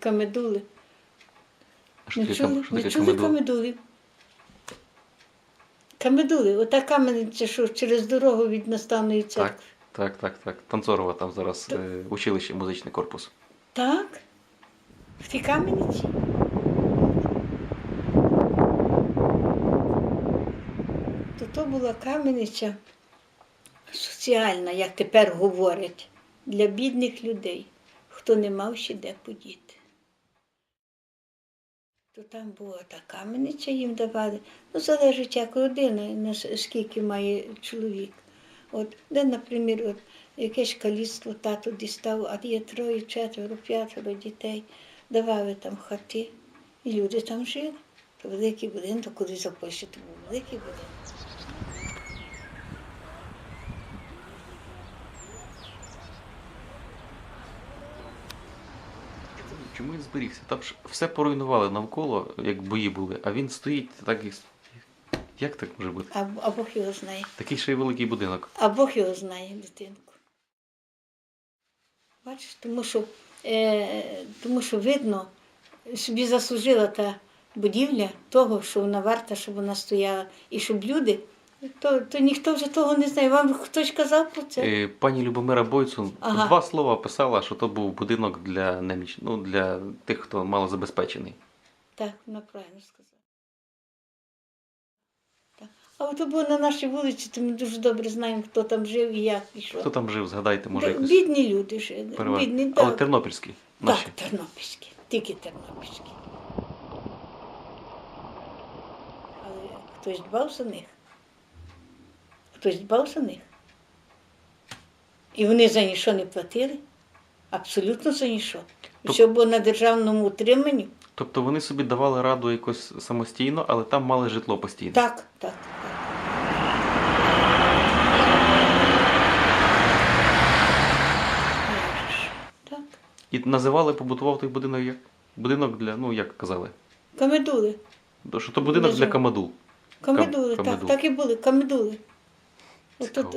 камедули. А що Не таке чули? Не чули камедул? камедулів? Камедули, ота камениця, що через дорогу від наставної церкви. Так, так, так. Танцорова там зараз То- е, училище, музичний корпус. Так? В тій кам'яниці? То то була кам'яниця соціальна, як тепер говорять, для бідних людей, хто не мав ще де подіти. То там була та кам'яниця їм давали. Ну, залежить як родина, на с- скільки має чоловік. От, де, наприклад, от, якесь каліцтво тато дістав, а є троє, четверо, п'ятеро дітей, давали там хати, і люди там жили. То великий будинок, то куди за то був великий будинок. Чому він зберігся? Там ж все поруйнували навколо, як бої були, а він стоїть так і. Як так може бути? А, а Бог його знає. Такий ще й великий будинок. А Бог його знає, дитинку. Бачиш, тому що, е, тому що видно, собі заслужила та будівля того, що вона варта, щоб вона стояла, і щоб люди, то, то ніхто вже того не знає. Вам хтось казав про це? Е, Пані Любомира Бойцун Ага. два слова писала, що то був будинок для неміч... ну, для тих, хто малозабезпечений. Так, вона правильно сказала. Так. А от було на нашій вулиці, то ми дуже добре знаємо, хто там жив і як і що. Хто там жив, згадайте, може Та якось Бідні люди жили. переважно. Бідні, Але так. тернопільський. Наші. Так, тернопільські, тільки тернопільські. Але хтось дбав за них. Хтось дбав за них. І вони за нічого не платили. Абсолютно за нічого. Тоб- Все було на державному утриманні. Тобто вони собі давали раду якось самостійно, але там мали житло постійно. Так, так. так. І називали, побутував той будинок як? Будинок для, ну як казали, Камедули. Що то будинок для Дуже. камадул. Камедули, камедул. так, так і були, камедули. От Цікаво.